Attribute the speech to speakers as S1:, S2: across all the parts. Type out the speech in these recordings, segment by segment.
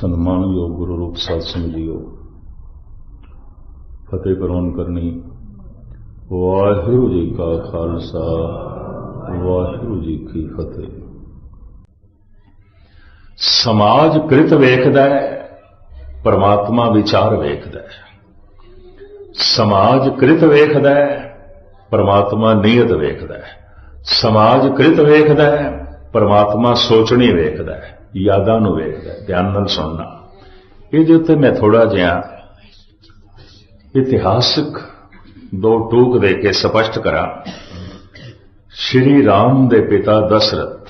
S1: ਸਨਮਾਨਯੋਗ ਗੁਰੂ ਰੂਪ ਸਾਧ ਸਿੰਘ ਜੀਓ। ਫਤਿਹ ਕਰੋਨ ਕਰਨੀ। ਵਾਹਿਗੁਰੂ ਜੀ ਕਾ ਖਾਲਸਾ, ਵਾਹਿਗੁਰੂ ਜੀ ਕੀ ਫਤਿਹ। ਸਮਾਜ ਕ੍ਰਿਤ ਵੇਖਦਾ ਹੈ, ਪਰਮਾਤਮਾ ਵਿਚਾਰ ਵੇਖਦਾ ਹੈ। ਸਮਾਜ ਕ੍ਰਿਤ ਵੇਖਦਾ ਹੈ, ਪਰਮਾਤਮਾ ਨੀਅਤ ਵੇਖਦਾ ਹੈ। ਸਮਾਜ ਕ੍ਰਿਤ ਵੇਖਦਾ ਹੈ, ਪਰਮਾਤਮਾ ਸੋਚਣੀ ਵੇਖਦਾ ਹੈ। ਯਾਦਾਂ ਨੂੰ ਵੇਖਦਾ, ਧਿਆਨ ਨਾਲ ਸੁਣਨਾ। ਇਹਦੇ ਉੱਤੇ ਮੈਂ ਥੋੜਾ ਜਿਹਾ ਇਤਿਹਾਸਕ ਦੋ ਟੂਕ ਦੇ ਕੇ ਸਪਸ਼ਟ ਕਰਾਂ। ਸ਼੍ਰੀ ਰਾਮ ਦੇ ਪਿਤਾ ਦਸ਼ਰਥ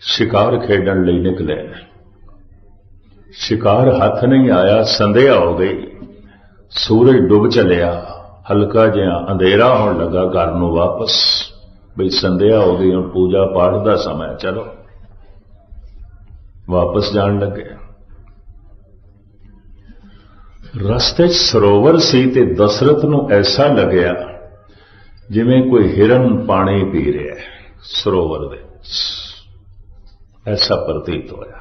S1: ਸ਼ਿਕਾਰ ਖੇਡਣ ਲਈ ਨਿਕਲੇ। ਸ਼ਿਕਾਰ ਹੱਥ ਨਹੀਂ ਆਇਆ, ਸੰਧਿਆ ਹੋ ਗਈ। ਸੂਰਜ ਡੁੱਬ ਚਲਿਆ, ਹਲਕਾ ਜਿਹਾ ਅੰਧੇਰਾ ਹੋਣ ਲੱਗਾ ਘਰ ਨੂੰ ਵਾਪਸ। ਬਈ ਸੰਧਿਆ ਹੋ ਗਈ, ਹੁਣ ਪੂਜਾ ਪਾਠ ਦਾ ਸਮਾਂ ਚਲੋ। ਵਾਪਸ ਜਾਣ ਲੱਗੇ। ਰਸਤੇ 'ਚ ਸਰੋਵਰ ਸੀ ਤੇ ਦਸ਼ਰਥ ਨੂੰ ਐਸਾ ਲੱਗਿਆ ਜਿਵੇਂ ਕੋਈ ਹਿਰਨ ਪਾਣੀ ਪੀ ਰਿਹਾ ਹੈ ਸਰੋਵਰ ਦੇ ਐਸਾ ਪ੍ਰਤੀਤ ਹੋਇਆ,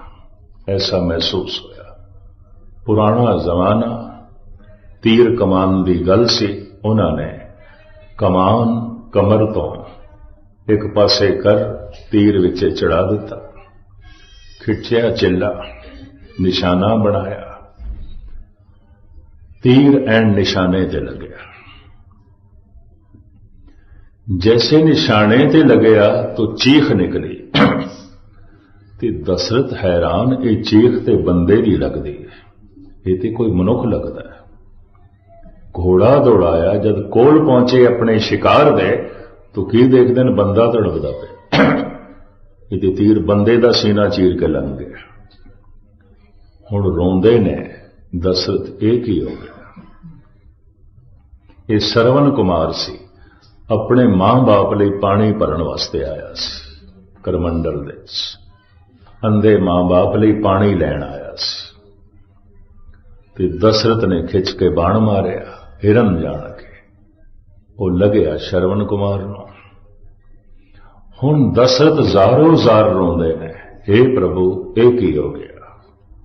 S1: ਐਸਾ ਮਹਿਸੂਸ ਹੋਇਆ। ਪੁਰਾਣਾ ਜ਼ਮਾਨਾ, ਤੀਰ ਕਮਾਨ ਦੀ ਗੱਲ ਸੀ, ਉਹਨਾਂ ਨੇ ਕਮਾਨ, ਕਮਰ ਤੋਂ ਇੱਕ ਪਾਸੇ ਕਰ ਤੀਰ ਵਿੱਚ ਚੜਾ ਦਿੱਤਾ। ਖਿੱਚਿਆ, ਚਿੱਲਾ, ਨਿਸ਼ਾਨਾ ਬਣਾਇਆ। ਤੀਰ ਐਂਡ ਨਿਸ਼ਾਨੇ ਤੇ ਲੱਗਿਆ। ਜੈਸੇ ਨਿਸ਼ਾਨੇ ਤੇ ਲੱਗਿਆ, ਤਾਂ ਚੀਖ ਨਿਕਲੀ। ਤੇ ਦਸਰਤ ਹੈਰਾਨ, ਇਹ ਚੀਖ ਤੇ ਬੰਦੇ ਦੀ ਲੱਗਦੀ ਹੈ। ਇਹ ਤੇ ਕੋਈ ਮਨੁੱਖ ਲੱਗਦਾ ਹੈ। ਘੋੜਾ ਦੌੜਾਇਆ, ਜਦ ਕੋਲ ਪਹੁੰਚੇ ਆਪਣੇ ਸ਼ਿਕਾਰ ਦੇ, ਤੋ ਕੀ ਦੇਖਦੇ ਨੇ? ਬੰਦਾ ਤੜਪਦਾ ਪਿਆ। ਇਹਦੇ ਤੀਰ ਬੰਦੇ ਦਾ ਸੀਨਾ ਚੀਰ ਕੇ ਲੰਘ ਗਿਆ। ਹੁਣ ਰੋਂਦੇ ਨੇ ਦਸ਼ਰਥ ਇਹ ਕੀ ਹੋ ਗਿਆ? ਇਹ ਸਰਵਨ ਕੁਮਾਰ ਸੀ, ਆਪਣੇ ਮਾਂ-ਬਾਪ ਲਈ ਪਾਣੀ ਭਰਨ ਵਾਸਤੇ ਆਇਆ ਸੀ, ਕਰਮੰਡਲ ਦੇ ਵਿੱਚ। ਅੰਦੇ ਮਾਂ-ਬਾਪ ਲਈ ਪਾਣੀ ਲੈਣ ਆਇਆ ਸੀ। ਤੇ ਦਸ਼ਰਥ ਨੇ ਖਿੱਚ ਕੇ ਬਾਣ ਮਾਰਿਆ, ਹਿਰਨ ਜਾਣ ਕੇ। ਉਹ ਲੱਗਿਆ ਸ਼ਰਵਨ ਕੁਮਾਰ ਨੂੰ। ਹੁਣ ਦਸ਼ਰਥ ਜ਼ਾਰੋ ਜ਼ਾਰ ਰੋਂਦੇ ਨੇ हे ਪ੍ਰਭੂ ਇਹ ਕੀ ਹੋ ਗਿਆ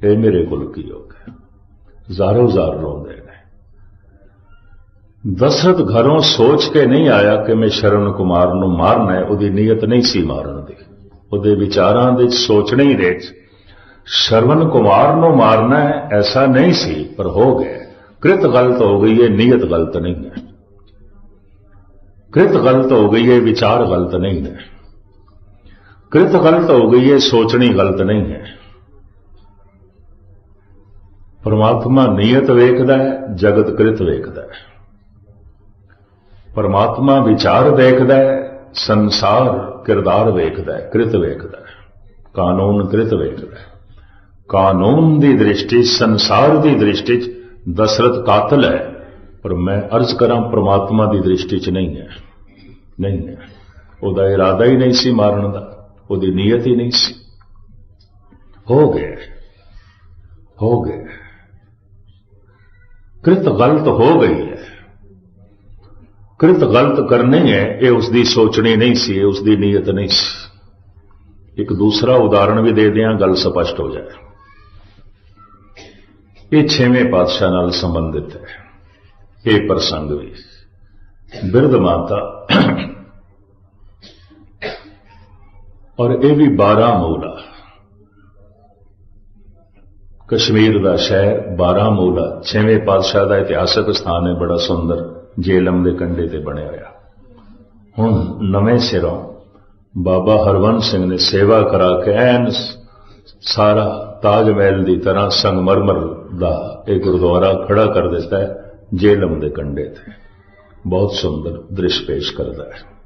S1: ਇਹ ਮੇਰੇ ਕੋਲ ਕੀ ਹੋ ਗਿਆ ਜ਼ਾਰੋ ਜ਼ਾਰ ਰੋਂਦੇ ਨੇ ਦਸ਼ਰਥ ਘਰੋਂ ਸੋਚ ਕੇ ਨਹੀਂ ਆਇਆ ਕਿ ਮੈਂ ਸ਼ਰਵਨ ਕੁਮਾਰ ਨੂੰ ਮਾਰਨਾ ਹੈ ਉਹਦੀ ਨੀਅਤ ਨਹੀਂ ਸੀ ਮਾਰਨ ਦੀ ਉਹਦੇ ਵਿਚਾਰਾਂ ਦੇ ਸੋਚਣੇ ਦੇ ਸ਼ਰਵਨ ਕੁਮਾਰ ਨੂੰ ਮਾਰਨਾ ਹੈ ਐਸਾ ਨਹੀਂ ਸੀ ਪਰ ਹੋ ਗਿਆ कृत गलत हो गई है नीयत गलत नहीं है कृत गलत हो गई है विचार गलत नहीं है कृत गलत हो गई है सोचनी गलत नहीं है परमात्मा नीयत वेखदा है जगत कृत वेखदा है परमात्मा विचार देखदा है संसार किरदार वेखदा है कृत वेखदा है कानून कृत वेखदा है ਕਾਨੂੰਨ ਦੀ ਦ੍ਰਿਸ਼ਟੀ ਸੰਸਾਰ ਦੀ ਦ੍ਰਿਸ਼ਟੀ 'ਚ ਦਸ਼ਰਥ ਕਾਤਲ ਹੈ ਪਰ ਮੈਂ ਅਰਜ਼ ਕਰਾਂ ਪ੍ਰਮਾਤਮਾ ਦੀ ਦ੍ਰਿਸ਼ਟੀ 'ਚ ਨਹੀਂ ਹੈ ਨਹੀਂ ਹੈ ਉਹਦਾ ਇਰਾਦਾ ਹੀ ਨਹੀਂ ਸੀ ਮਾਰਨ ਦਾ ਉਹਦੀ ਨੀਅਤ ਹੀ ਨਹੀਂ ਸੀ ਹੋ ਗਿਆ ਹੋ ਗਿਆ कृत गलत हो गई है कृत गलत करनी है ये उसकी सोचनी नहीं सी ये उसकी नीयत नहीं सी एक दूसरा उदाहरण भी दे दिया गल स्पष्ट हो जाए ਇਹ ਛੇਵੇਂ ਪਾਤਸ਼ਾਹ ਨਾਲ ਸੰਬੰਧਿਤ ਹੈ ਇਹ ਪ੍ਰਸੰਗ ਵੀ ਬਿਰਧ ਮਾਤਾ ਔਰ ਇਹ ਵੀ 12 ਮੂਲਾ। ਕਸ਼ਮੀਰ ਦਾ ਸ਼ਹਿਰ 12 ਮੂਲਾ, ਛੇਵੇਂ ਪਾਤਸ਼ਾਹ ਦਾ ਇਤਿਹਾਸਕ ਸਥਾਨ ਹੈ, ਬੜਾ ਸੁੰਦਰ, ਜੇਲਮ ਦੇ ਕੰਢੇ ਤੇ ਬਣਿਆ ਹੋਇਆ। ਹੁਣ ਨਵੇਂ ਸਿਰੋਂ ਬਾਬਾ ਹਰਵੰਤ ਸਿੰਘ ਨੇ ਸੇਵਾ ਕਰਾ ਕੇ ਐਨ ਸਾਰਾ ਤਾਜ ਮਹਿਲ ਦੀ ਤਰ੍ਹਾਂ ਸੰਗਮਰਮਰ ਦਾ ਇਹ ਗੁਰਦੁਆਰਾ ਖੜਾ ਕਰ ਦਿੱਤਾ ਹੈ, ਜੇਲਮ ਦੇ ਕੰਢੇ ਤੇ। ਬਹੁਤ ਸੁੰਦਰ ਦ੍ਰਿਸ਼ ਪੇਸ਼ ਕਰਦਾ ਹੈ।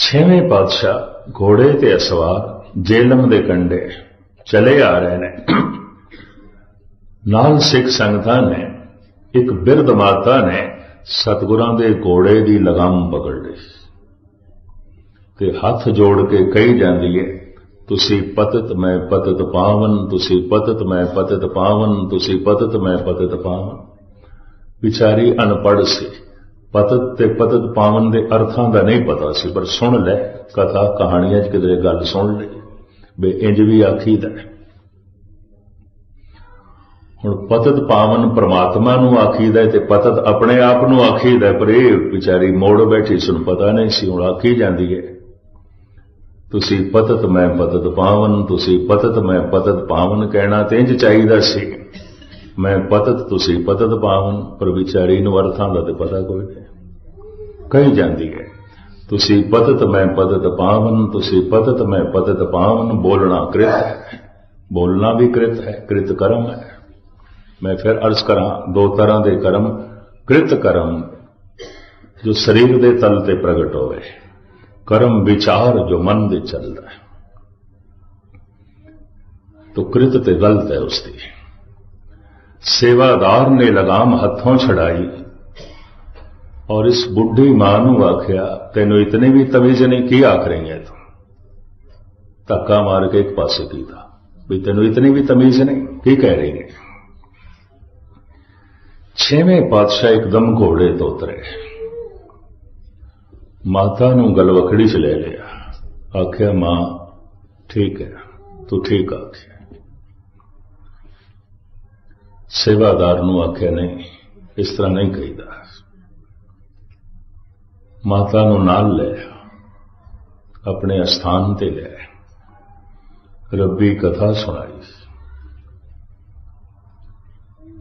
S1: ਛੇਵੇਂ ਪਾਤਸ਼ਾਹ ਘੋੜੇ ਤੇ ਅਸਵਾਰ ਜੇਲਮ ਦੇ ਕੰਢੇ ਚਲੇ ਆ ਰਹੇ ਨੇ। ਨਾਲ ਸਿੱਖ ਸੰਗਤਾਂ ਨੇ, ਇੱਕ ਬਿਰਧ ਮਾਤਾ ਨੇ ਸਤਗੁਰਾਂ ਦੇ ਘੋੜੇ ਦੀ ਲਗਾਮ ਪਕੜ ਲਈ। ਤੇ ਹੱਥ ਜੋੜ ਕੇ ਕਹੀ ਜਾਂਦੀ ਹੈ ਤੁਸੀਂ ਪਤਤ, ਮੈਂ ਪਤਤ ਪਾਵਨ, ਤੁਸੀਂ ਪਤਤ, ਮੈਂ ਪਤਤ ਪਾਵਨ, ਤੁਸੀਂ ਪਤਤ, ਮੈਂ ਪਤਤ ਪਾਵਨ। ਵਿਚਾਰੀ ਅਨਪੜ੍ਹ ਸੀ। ਪਤਤ ਤੇ ਪਤਿਤ ਪਾਵਨ ਦੇ ਅਰਥਾਂ ਦਾ ਨਹੀਂ ਪਤਾ ਸੀ, ਪਰ ਸੁਣ ਲੈ, ਕਥਾ ਕਹਾਣੀਆਂ 'ਚ ਕਿਤੇ ਗੱਲ ਸੁਣ ਲਈ। ਵੀ ਇੰਜ ਵੀ ਆਖੀਦਾ ਹੁਣ ਪਤਤ ਪਾਵਨ ਪ੍ਰਮਾਤਮਾ ਨੂੰ ਆਖੀਦਾ ਹੈ ਤੇ ਪਤਤ ਆਪਣੇ ਆਪ ਨੂੰ ਆਖੀਦਾ ਪਰ ਇਹ ਵਿਚਾਰੀ ਮੋੜ ਬੈਠੀ ਸੁਣ ਪਤਾ ਨਹੀਂ ਸੀ, ਹੁਣ ਆਖੀ ਜਾਂਦੀ ਹੈ। ਤੁਸੀਂ ਪਤਤ ਮੈਂ ਪਤਤ ਪਾਵਨ, ਤੁਸੀਂ ਪਤਤ ਮੈਂ ਪਤਤ ਪਾਵਨ ਕਹਿਣਾ ਤੇ ਇੰਜ ਚਾਹੀਦਾ ਸੀ। ਮੈਂ ਪਤਤ ਤੁਸੀਂ ਪਤਤ ਪਾਵਨ ਪਰ ਵਿਚਾਰੀ ਨੂੰ ਅਰਥਾਂ ਦਾ ਤੇ ਪਤਾ ਕੋਈ ਨਹੀਂ। ਕਹੀ ਜਾਂਦੀ ਹੈ, ਤੁਸੀਂ ਪਤਤ ਮੈਂ ਪਤਤ ਪਾਵਨ, ਤੁਸੀਂ ਪਤਤ ਮੈਂ ਪਤਤ ਪਾਵਨ ਬੋਲਣਾ ਕ੍ਰਿਤ ਹੈ। ਬੋਲਣਾ ਵੀ ਕ੍ਰਿਤ ਹੈ, ਕ੍ਰਿਤ ਕਰਮ ਹੈ। ਮੈਂ ਫਿਰ ਅਰਜ਼ ਕਰਾਂ, ਦੋ ਤਰ੍ਹਾਂ ਦੇ ਕਰਮ, ਕ੍ਰਿਤ ਕਰਮ, ਜੋ ਸਰੀਰ ਦੇ ਤਲ ਤੇ ਪ੍ਰਗਟ ਹੋਵੇ। ਕਰਮ ਵਿਚਾਰ ਜੋ ਮਨ ਦੇ ਚੱਲਦਾ ਹੈ। ਤੋ ਕ੍ਰਿਤ ਤੇ ਗਲਤ ਹੈ ਉਸ ਦੀ। ਸੇਵਾਦਾਰ ਨੇ ਲਗਾਮ ਹੱਥੋਂ ਛੜਾਈ ਔਰ ਇਸ ਬੁੱਢੀ ਮਾਂ ਨੂੰ ਆਖਿਆ, ਤੈਨੂੰ ਇਤਨੀ ਵੀ ਤਮੀਜ਼ ਨਹੀਂ, ਕੀ ਆਖ ਰਹੀ ਹੈ ਤੂੰ? ਧੱਕਾ ਮਾਰ ਕੇ ਇੱਕ ਪਾਸੇ ਕੀਤਾ। ਵੀ ਤੈਨੂੰ ਇਤਨੀ ਵੀ ਤਮੀਜ਼ ਨਹੀਂ, ਕੀ ਕਹਿ ਰਹੀ ਹੈ ਛੇਵੇਂ ਪਾਤਸ਼ਾਹ ਇੱਕਦਮ ਘੋੜੇ ਤੋਂ ਉਤਰੇ। ਮਾਤਾ ਨੂੰ ਗਲਵਖੜੀ 'ਚ ਲੈ ਲਿਆ। ਆਖਿਆ, ਮਾਂ, ਠੀਕ ਹੈ ਤੂੰ ਠੀਕ ਆਖਿਆ ਸੇਵਾਦਾਰ ਨੂੰ ਆਖਿਆ, ਨਹੀਂ, ਇਸ ਤਰ੍ਹਾਂ ਨਹੀਂ ਕਹੀਦਾ। ਮਾਤਾ ਨੂੰ ਨਾਲ ਲੈ ਆਪਣੇ ਅਸਥਾਨ ਤੇ ਲੈ ਰੱਬੀ ਕਥਾ ਸੁਣਾਈ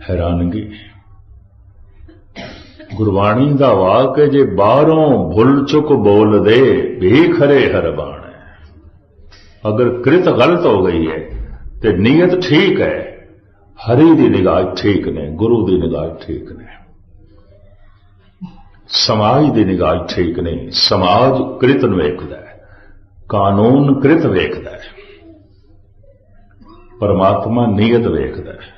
S1: ਹੈਰਾਨਗੀ। ਗੁਰਬਾਣੀ ਦਾ ਵਾਕ ਜੇ ਬਾਹਰੋਂ ਭੁੱਲ ਚੁੱਕ ਬੋਲਦੇ ਵੀ ਖਰੇ ਹਰਬਾਣ ਅਗਰ ਕ੍ਰਿਤ ਗਲਤ ਹੋ ਗਈ ਹੈ, ਤੇ ਨੀਅਤ ਠੀਕ ਹੈ। ਹਰੀ ਦੀ ਨਿਗਾਹ ਠੀਕ ਨੇ, ਗੁਰੂ ਦੀ ਨਿਗਾਹ ਠੀਕ ਨੇ। ਸਮਾਜ ਦੀ ਨਿਗਾਹ ਠੀਕ ਨੇ, ਸਮਾਜ ਕ੍ਰਿਤ ਨੂੰ ਵੇਖਦਾ ਹੈ, ਕਾਨੂੰਨ ਕ੍ਰਿਤ ਵੇਖਦਾ ਹੈ। ਪਰਮਾਤਮਾ ਨੀਅਤ ਵੇਖਦਾ ਹੈ।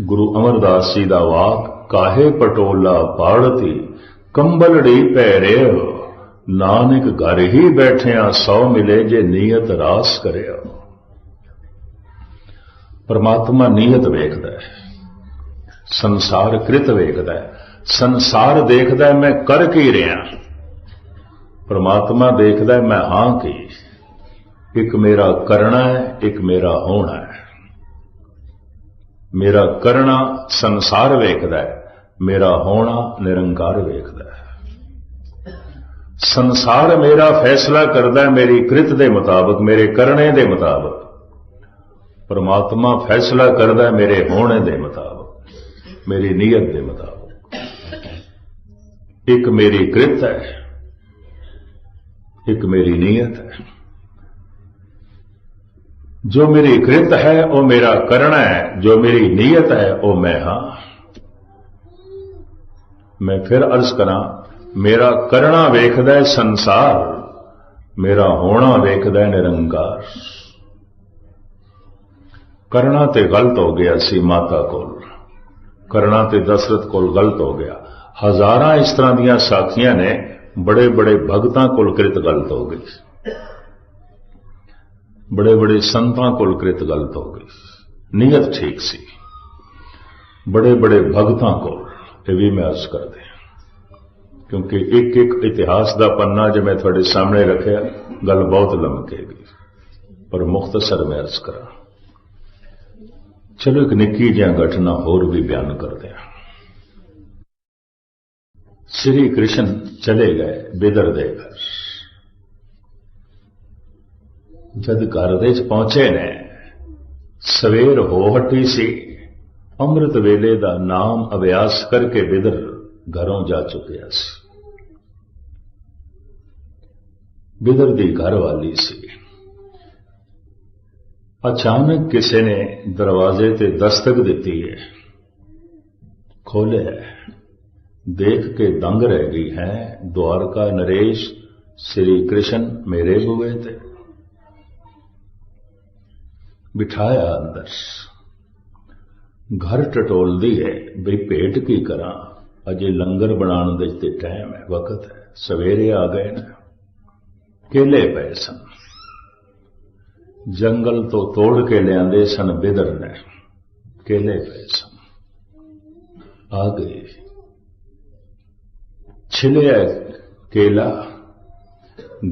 S1: ਗੁਰੂ ਅਮਰਦਾਸ ਜੀ ਦਾ ਵਾਕ, ਕਾਹੇ ਪਟੋਲਾ ਪਾੜਤੀ, ਕੰਬਲੜੀ ਪੈ ਰਿਓ ਨਾਨਕ ਘਰ ਹੀ ਬੈਠਿਆ ਸੌ ਮਿਲੇ ਜੇ ਨੀਅਤ ਰਾਸ ਕਰਿਓ। ਪਰਮਾਤਮਾ ਨੀਅਤ ਵੇਖਦਾ ਹੈ, ਸੰਸਾਰ ਕ੍ਰਿਤ ਵੇਖਦਾ ਹੈ, ਸੰਸਾਰ ਦੇਖਦਾ ਮੈਂ ਕਰ ਕੀ ਰਿਹਾ? ਪਰਮਾਤਮਾ ਦੇਖਦਾ ਮੈਂ ਹਾਂ ਕੀ? ਇੱਕ ਮੇਰਾ ਕਰਨਾ ਹੈ, ਇੱਕ ਮੇਰਾ ਹੋਣਾ ਹੈ। ਮੇਰਾ ਕਰਨਾ ਸੰਸਾਰ ਵੇਖਦਾ ਹੈ, ਮੇਰਾ ਹੋਣਾ ਨਿਰੰਕਾਰ ਵੇਖਦਾ ਹੈ। ਸੰਸਾਰ ਮੇਰਾ ਫੈਸਲਾ ਕਰਦਾ ਹੈ, ਮੇਰੀ ਕ੍ਰਿਤ ਦੇ ਮੁਤਾਬਕ, ਮੇਰੇ ਕਰਨੇ ਦੇ ਮੁਤਾਬਕ। ਪਰਮਾਤਮਾ ਫੈਸਲਾ ਕਰਦਾ ਮੇਰੇ ਹੋਣੇ ਦੇ ਮੁਤਾਬਕ, ਮੇਰੀ ਨੀਅਤ ਦੇ ਮੁਤਾਬਕ। ਇੱਕ ਮੇਰੀ ਕ੍ਰਿਤ ਹੈ, ਇੱਕ ਮੇਰੀ ਨੀਅਤ ਹੈ। ਜੋ ਮੇਰੀ ਕ੍ਰਿਤ ਹੈ, ਉਹ ਮੇਰਾ ਕਰਨਾ ਹੈ, ਜੋ ਮੇਰੀ ਨੀਅਤ ਹੈ, ਉਹ ਮੈਂ ਹਾਂ। ਮੈਂ ਫਿਰ ਅਰਜ਼ ਕਰਾਂ, ਮੇਰਾ ਕਰਨਾ ਵੇਖਦਾ ਸੰਸਾਰ, ਮੇਰਾ ਹੋਣਾ ਵੇਖਦਾ ਨਿਰੰਕਾਰ। ਹੈ ਨਿਰੰਕਾਰ ਕਰਨਾ ਤੇ ਗਲਤ ਹੋ ਗਿਆ ਸੀ ਮਾਤਾ ਕੋਲ। ਕਰਨਾ ਤੇ ਦਸ਼ਰਤ ਕੋਲ ਗਲਤ ਹੋ ਗਿਆ। ਹਜ਼ਾਰਾਂ ਇਸ ਤਰ੍ਹਾਂ ਦੀਆਂ ਸਾਖੀਆਂ ਨੇ ਬੜੇ ਬੜੇ ਭਗਤਾਂ ਕੋਲ ਕ੍ਰਿਤ ਗਲਤ ਹੋ ਗਈ ਬੜੇ ਬੜੇ ਸੰਤਾਂ ਕੋਲ ਕ੍ਰਿਤ ਗਲਤ ਹੋ ਗਈ ਨੀਅਤ ਠੀਕ ਸੀ। ਬੜੇ ਬੜੇ ਭਗਤਾਂ ਕੋਲ, ਇਹ ਵੀ ਮੈਂ ਅਰਜ਼ ਕਰਦੇ ਕਿਉਂਕਿ ਇੱਕ ਇੱਕ ਇਤਿਹਾਸ ਦਾ ਪੰਨਾ ਜੇ ਮੈਂ ਤੁਹਾਡੇ ਸਾਹਮਣੇ ਰੱਖਿਆ, ਗੱਲ ਬਹੁਤ ਲੰਮਕੇਗੀ। ਪਰ ਮੁਖਤਸਰ ਮੈਂ ਅਰਜ਼ ਕਰਾਂ। ਚਲੋ ਇੱਕ ਨਿੱਕੀ ਜਿਹੀ ਘਟਨਾ ਹੋਰ ਵੀ ਬਿਆਨ ਕਰਦੇ ਹਾਂ ਸ੍ਰੀ ਕ੍ਰਿਸ਼ਨ ਚਲੇ ਗਏ ਬਿਦਰ ਦੇ ਘਰ। ਜਦ ਘਰ ਦੇ ਚ ਪਹੁੰਚੇ ਨੇ, ਸਵੇਰ ਹੋ ਹਟੀ ਸੀ। ਅੰਮ੍ਰਿਤ ਵੇਲੇ ਦਾ ਨਾਮ ਅਭਿਆਸ ਕਰਕੇ ਬਿਦਰ ਘਰੋਂ ਜਾ ਚੁੱਕਿਆ ਸੀ। ਬਿਦਰ ਦੀ ਘਰ ਵਾਲੀ ਸੀ। ਅਚਾਨਕ ਕਿਸੇ ਨੇ ਦਰਵਾਜ਼ੇ ਤੇ ਦਸਤਕ ਦਿੱਤੀ ਹੈ ਖੋਲਿਆ ਦੇਖ ਕੇ ਦੰਗ ਰਹਿ ਗਈ ਹੈ ਦਵਾਰਕਾ ਨਰੇਸ਼ ਸ੍ਰੀ ਕ੍ਰਿਸ਼ਨ ਮੇਰੇ ਬੂਏ ਤੇ ਬਿਠਾਇਆ ਅੰਦਰ ਘਰ ਟਟੋਲਦੀ ਹੈ ਵੀ ਭੇਟ ਕੀ ਕਰਾਂ ਅਜੇ ਲੰਗਰ ਬਣਾਉਣ ਦੇ ਤੇ ਟਾਈਮ ਹੈ ਵਕਤ ਹੈ ਸਵੇਰੇ ਆ ਗਏ ਨੇ ਕੇਲੇ ਪਏ ਸਨ ਜੰਗਲ ਤੋਂ ਤੋੜ ਕੇ ਲਿਆਂਦੇ ਸਨ ਬਿਦਰ ਨੇ। ਕੇਲੇ ਪਏ ਸਨ। ਆ ਗਏ। ਛਿਲਿਆ ਕੇਲਾ,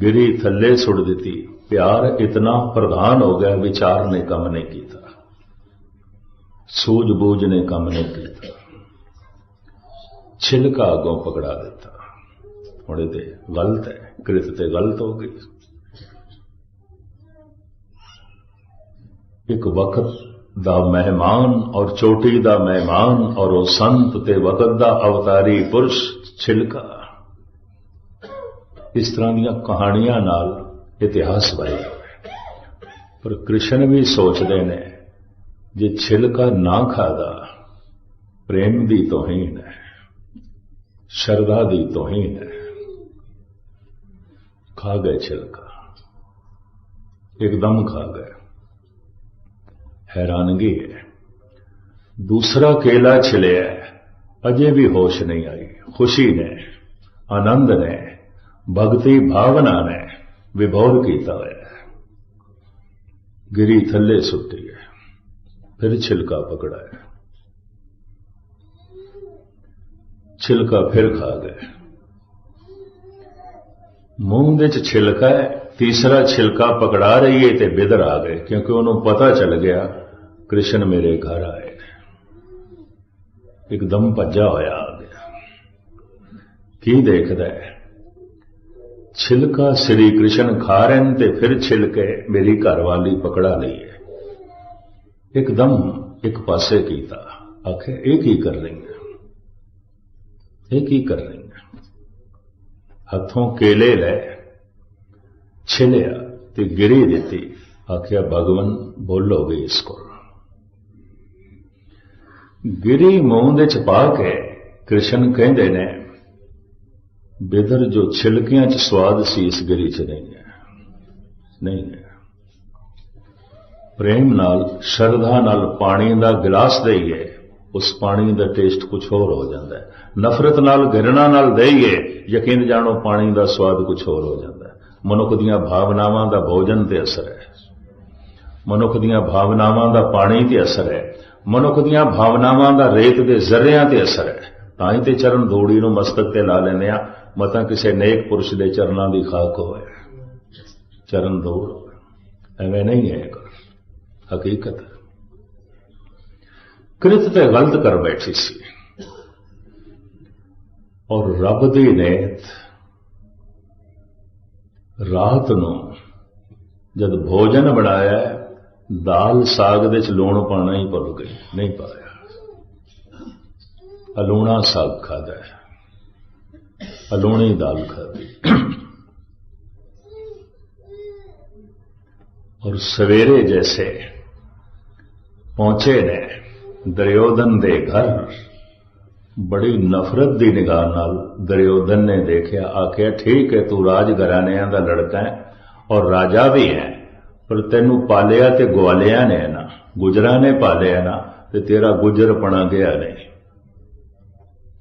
S1: ਗਿਰੀ ਥੱਲੇ ਸੁੱਟ ਦਿੱਤੀ। ਪਿਆਰ ਇਤਨਾ ਪ੍ਰਧਾਨ ਹੋ ਗਿਆ, ਵਿਚਾਰ ਨੇ ਕੰਮ ਨਹੀਂ ਕੀਤਾ। ਸੂਝ-ਬੂਝ ਨੇ ਕੰਮ ਨਹੀਂ ਕੀਤਾ। ਛਿਲਕਾ ਅੱਗੋਂ ਪਕੜਾ ਦਿੱਤਾ। ਹੁਣ ਇਹ ਤੇ ਗਲਤ ਹੈ। ਕ੍ਰਿਤ ਤੇ ਗਲਤ ਹੋ ਗਈ। ਇੱਕ ਵਕਤ ਦਾ ਮਹਿਮਾਨ ਔਰ ਚੋਟੀ ਦਾ ਮਹਿਮਾਨ ਔਰ ਉਹ ਸੰਤ ਤੇ ਵਕਤ ਦਾ ਅਵਤਾਰੀ ਪੁਰਸ਼ ਛਿਲਕਾ। ਇਸ ਤਰ੍ਹਾਂ ਦੀਆਂ ਕਹਾਣੀਆਂ ਨਾਲ ਇਤਿਹਾਸ ਭਰਿਆ ਪਰ ਕ੍ਰਿਸ਼ਨ ਵੀ ਸੋਚਦੇ ਨੇ ਜੇ ਛਿਲਕਾ ਨਾ ਖਾਦਾ, ਪ੍ਰੇਮ ਦੀ ਤੋਹੀਨ ਹੈ, ਸ਼ਰਧਾ ਦੀ ਤੋਹੀਨ ਹੈ। ਖਾ ਗਏ ਛਿਲਕਾ। ਇੱਕਦਮ ਖਾ ਗਏ। ਹੈਰਾਨਗੀ ਹੈ। ਦੂਸਰਾ ਕੇਲਾ ਛਿਲਿਆ ਅਜੇ ਵੀ ਹੋਸ਼ ਨਹੀਂ ਆਈ। ਖੁਸ਼ੀ ਨੇ, ਆਨੰਦ ਨੇ, ਭਗਤੀ ਭਾਵਨਾ ਨੇ ਵਿਭੋਰ ਕੀਤਾ ਹੋਇਆ ਹੈ। ਗਿਰੀ ਥੱਲੇ ਸੁੱਟੀ ਹੈ। ਫਿਰ ਛਿਲਕਾ ਪਕੜਾ ਹੈ। ਛਿਲਕਾ ਫਿਰ ਖਾ ਗਏ ਮੂੰਹ ਦੇ ਚ ਛਿਲਕਾ ਹੈ। ਤੀਸਰਾ ਛਿਲਕਾ ਪਕੜਾ ਰਹੀ ਹੈ ਤੇ ਬਿਦਰ ਆ ਗਏ, ਕਿਉਂਕਿ ਉਹਨੂੰ ਪਤਾ ਚੱਲ ਗਿਆ ਕ੍ਰਿਸ਼ਨ ਮੇਰੇ ਘਰ ਆਏ। ਇੱਕਦਮ ਭੱਜਾ ਹੋਇਆ ਆ ਗਿਆ। ਕੀ ਦੇਖਦਾ ਹੈ? ਛਿਲਕਾ ਸ੍ਰੀ ਕ੍ਰਿਸ਼ਨ ਖਾ ਰਹੇ ਨੇ ਤੇ ਫਿਰ ਛਿਲਕੇ ਮੇਰੀ ਘਰਵਾਲੀ ਪਕੜਾ ਲਈ ਹੈ। ਇੱਕਦਮ ਇੱਕ ਪਾਸੇ ਕੀਤਾ। ਆਖੇ, ਇਹ ਕੀ ਕਰ ਰਹੀ ਹੈ? ਇਹ ਕੀ ਕਰ ਰਹੀ ਹੈ? ਹੱਥੋਂ ਕੇਲੇ ਲੈ ਛਿਲਿਆ ਤੇ ਗਿਰੀ ਦਿੱਤੀ। ਆਖਿਆ, ਭਗਵਨ ਬੋਲੋਗੇ ਇਸ ਕੋਲ। ਗਿਰੀ ਮੂੰਹ ਦੇ ਛਪਾ ਕੇ ਕ੍ਰਿਸ਼ਨ ਕਹਿੰਦੇ ਨੇ, ਬਿਦਰ ਜੋ ਛਿਲਕਿਆਂ ਚ ਸਵਾਦ ਸੀ ਇਸ ਗਿਰੀ ਚ ਨਹੀਂ ਹੈ। ਨਹੀਂ ਹੈ। ਪ੍ਰੇਮ ਨਾਲ, ਸ਼ਰਧਾ ਨਾਲ ਪਾਣੀ ਦਾ ਗਲਾਸ ਦੇਈਏ, ਉਸ ਪਾਣੀ ਦਾ ਟੇਸਟ ਕੁਝ ਹੋਰ ਹੋ ਜਾਂਦਾ ਹੈ। ਨਫ਼ਰਤ ਨਾਲ, ਘਿਰਣਾ ਨਾਲ ਦੇਈਏ, ਯਕੀਨ ਜਾਣੋ ਪਾਣੀ ਦਾ ਸਵਾਦ ਕੁਝ ਹੋਰ ਹੋ ਜਾਂਦਾ ਹੈ। ਮਨੁੱਖ ਦੀਆਂ ਭਾਵਨਾਵਾਂ ਦਾ ਭੋਜਨ ਤੇ ਅਸਰ ਹੈ। ਮਨੁੱਖ ਦੀਆਂ ਭਾਵਨਾਵਾਂ ਦਾ ਪਾਣੀ ਤੇ ਅਸਰ ਹੈ। ਮਨੁੱਖ ਦੀਆਂ ਭਾਵਨਾਵਾਂ ਦਾ ਰੇਤ ਦੇ ਜ਼ਰਿਆਂ ਤੇ ਅਸਰ ਹੈ। ਤਾਂ ਹੀ ਤੇ ਚਰਨ ਧੂੜੀ ਨੂੰ ਮਸਤਕ ਤੇ ਲਾ ਲੈਂਦੇ ਆ ਮਤਾਂ ਕਿਸੇ ਨੇਕ ਪੁਰਸ਼ ਦੇ ਚਰਨਾਂ ਦੀ ਖਾਕ ਹੋਵੇ। ਚਰਨ ਧੂੜ ਐਵੇਂ ਨਹੀਂ ਹੈ ਹਕੀਕਤ। ਕ੍ਰਿਤ ਤੇ ਗਲਤ ਕਰ ਬੈਠੀ ਸੀ। ਔਰ ਰੱਬ ਦੀ ਨੇਤ ਰਾਤ ਨੂੰ ਜਦ ਭੋਜਨ ਬਣਾਇਆ ਦਾਲ ਸਾਗ ਦੇ ਚ ਲੂਣ ਪਾਣਾ ਹੀ ਭੁੱਲ ਗਏ ਨਹੀਂ ਪਾਇਆ। ਅਲੂਣਾ ਸਾਗ ਖਾਦਾ ਅਲੂਣੀ ਦਾਲ ਖਾਦੀ ਔਰ ਸਵੇਰੇ ਜੈਸੇ ਪਹੁੰਚੇ ਨੇ ਦਰਿਓਦਨ ਦੇ ਘਰ, ਬੜੀ ਨਫ਼ਰਤ ਦੀ ਨਿਗਾਹ ਨਾਲ ਦਰਿਓਦਨ ਨੇ ਦੇਖਿਆ, ਆਖਿਆ, ਠੀਕ ਹੈ, ਤੂੰ ਰਾਜ ਘਰਾਣਿਆਂ ਦਾ ਲੜਕਾ ਹੈ ਔਰ ਰਾਜਾ ਵੀ ਹੈ। ਪਰ ਤੈਨੂੰ ਪਾਲਿਆ ਤੇ ਗਵਾਲਿਆ ਨੇ ਨਾ, ਗੁਜਰਾਂ ਨੇ ਪਾਲਿਆ ਨਾ, ਤੇ ਤੇਰਾ ਗੁਜਰਪਣਾ ਗਿਆ ਨਹੀਂ।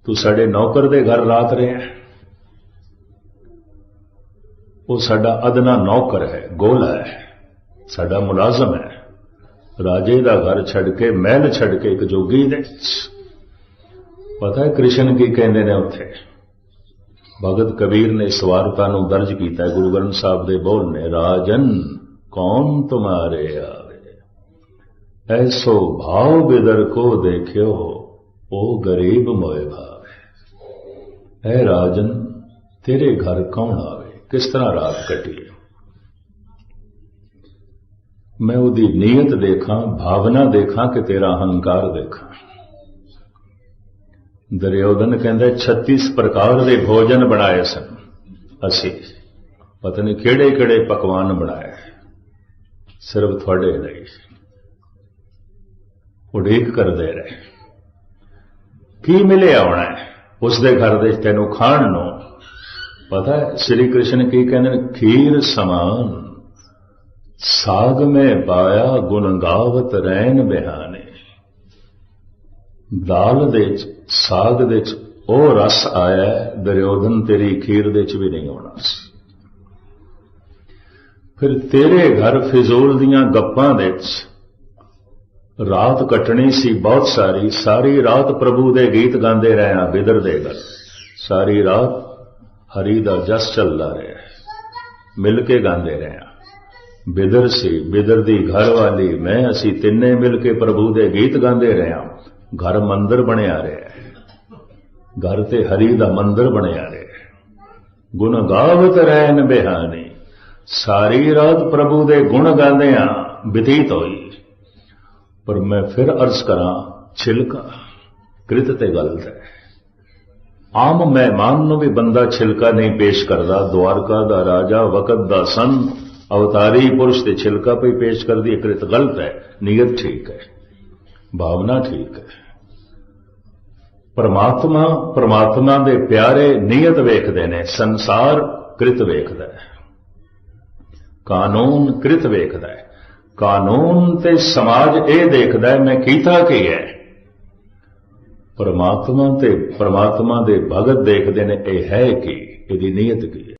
S1: ਤੂੰ ਸਾਡੇ ਨੌਕਰ ਦੇ ਘਰ ਰਾਤ ਰਿਹਾ ਉਹ ਸਾਡਾ ਅਦਨਾ ਨੌਕਰ ਹੈ, ਗੋਲਾ ਹੈ। ਸਾਡਾ ਮੁਲਾਜ਼ਮ ਹੈ। ਰਾਜੇ ਦਾ ਘਰ ਛੱਡ ਕੇ, ਮਹਿਲ ਛੱਡ ਕੇ ਇੱਕ ਜੋਗੀ ਦੇ ਪਤਾ ਹੈ ਕ੍ਰਿਸ਼ਨ ਕੀ ਕਹਿੰਦੇ ਨੇ ਉੱਥੇ? ਭਗਤ ਕਬੀਰ ਨੇ ਸਵਾਰਤਾ ਨੂੰ ਦਰਜ ਕੀਤਾ ਗੁਰੂ ਗ੍ਰੰਥ ਸਾਹਿਬ ਦੇ ਬੋਲ ਨੇ, ਰਾਜਨ। ਕੌਣ ਤੁਮਾਰੇ ਆਵੇ? ਐਸੋ ਭਾਵ ਬਿਦਰ ਕੋ ਦੇਖਿਓ ਉਹ ਗਰੀਬ ਮੋਏ ਭਾਵੇ। ਐ ਰਾਜਨ, ਤੇਰੇ ਘਰ ਕੌਣ ਆਵੇ? ਕਿਸ ਤਰ੍ਹਾਂ ਰਾਤ ਕੱਟੀਏ? ਮੈਂ ਉਹਦੀ ਨੀਅਤ ਦੇਖਾਂ, ਭਾਵਨਾ ਦੇਖਾਂ ਕਿ ਤੇਰਾ ਹੰਕਾਰ ਦੇਖਾਂ। ਦਰਿਓਦਨ ਕਹਿੰਦਾ 36 ਪ੍ਰਕਾਰ ਦੇ ਭੋਜਨ ਬਣਾਏ ਸਨ। ਅਸੀਂ ਪਤਾ ਨਹੀਂ ਕਿਹੜੇ ਕਿਹੜੇ ਪਕਵਾਨ ਬਣਾਏ? ਸਿਰਫ ਤੁਹਾਡੇ ਲਈ ਉਡੀਕ ਕਰਦੇ ਰਹੇ। ਕੀ ਮਿਲਿਆ ਹੋਣਾ? ਉਸ ਦੇ ਘਰ ਦੇ ਤੈਨੂੰ ਖਾਣ ਨੂੰ? ਪਤਾ ਹੈ, ਸ੍ਰੀ ਕ੍ਰਿਸ਼ਨ ਕੀ ਕਹਿੰਦੇ ਨੇ? ਖੀਰ ਸਮਾਨ, ਸਾਗ ਮੈਂ ਪਾਇਆ ਗੁਣਗਾਵਤ ਰਹਿਣ ਬਿਹਾਨੇ। ਦਾਲ ਦੇ ਚ, ਸਾਗ ਦੇ ਚ ਉਹ ਰਸ ਆਇਆ ਦਰਿਓਧਨ ਤੇਰੀ ਖੀਰ ਦੇ ਚ ਵੀ ਨਹੀਂ ਆਉਣਾ ਸੀ। ਫਿਰ ਤੇਰੇ ਘਰ ਫਿਜ਼ੂਲ ਦੀਆਂ ਗੱਪਾਂ ਦੇ ਚ ਰਾਤ ਕੱਟਣੀ ਸੀ ਬਹੁਤ ਸਾਰੀ ਸਾਰੀ ਰਾਤ ਪ੍ਰਭੂ ਦੇ ਗੀਤ ਗਾਉਂਦੇ ਰਹਿਣਾ ਬਿਦਰ ਦੇ ਘਰ। ਸਾਰੀ ਰਾਤ ਹਰੀ ਦਾ ਜਸ ਚੱਲਦਾ ਰਿਹਾ। ਮਿਲ ਕੇ ਗਾਉਂਦੇ ਰਹਿਣਾ ਬਿਦਰ ਸੀ, ਬਿਦਰ ਦੀ ਘਰ ਵਾਲੀ, ਮੈਂ, ਅਸੀਂ ਤਿੰਨੇ ਮਿਲ ਕੇ ਪ੍ਰਭੂ ਦੇ ਗੀਤ ਗਾਉਂਦੇ ਰਹੇ ਘਰ ਮੰਦਰ ਬਣਿਆ ਰਿਹਾ। ਘਰ ਤੇ ਹਰੀ ਦਾ ਮੰਦਰ ਬਣਿਆ ਰਿਹਾ। ਗੁਣ ਗਾਵਤ ਰਹਿਣ ਬਿਹਾਨੀ। ਸਾਰੀ ਰਾਤ ਪ੍ਰਭੂ ਦੇ ਗੁਣ ਗਾਉਂਦੇ ਬਤੀਤ ਹੋਈ। ਪਰ ਮੈਂ ਫਿਰ ਅਰਜ਼ ਕਰਾਂ, ਛਿਲਕਾ, ਕ੍ਰਿਤ ਤੇ ਗਲਤ ਹੈ। ਆਮ ਮਹਿਮਾਨ ਨੂੰ ਵੀ ਬੰਦਾ ਛਿਲਕਾ ਨਹੀਂ ਪੇਸ਼ ਕਰਦਾ। ਦਵਾਰਕਾ ਦਾ ਰਾਜਾ, ਵਕਤ ਦਾ ਸੰ ਅਵਤਾਰੀ ਪੁਰਸ਼ ਤੇ ਛਿਲਕਾ ਪਈ ਪੇਸ਼ ਕਰਦੀ ਕ੍ਰਿਤ ਗਲਤ ਹੈ, ਨੀਅਤ ਠੀਕ ਹੈ, ਭਾਵਨਾ ਠੀਕ ਹੈ। ਪਰਮਾਤਮਾ ਪਰਮਾਤਮਾ ਦੇ ਪਿਆਰੇ ਨੀਅਤ ਵੇਖਦੇ ਨੇ, ਸੰਸਾਰ ਕ੍ਰਿਤ ਵੇਖਦਾ ਹੈ। ਕਾਨੂੰਨ ਕ੍ਰਿਤ ਵੇਖਦਾ ਹੈ। ਕਾਨੂੰਨ ਤੇ ਸਮਾਜ ਇਹ ਦੇਖਦਾ ਹੈ, ਮੈਂ ਕੀਤਾ ਕੀ ਹੈ? ਪਰਮਾਤਮਾ ਤੇ ਪਰਮਾਤਮਾ ਦੇ ਭਗਤ ਦੇਖਦੇ ਨੇ, ਇਹ ਹੈ ਕੀ? ਇਹਦੀ ਨੀਅਤ ਕੀ ਹੈ?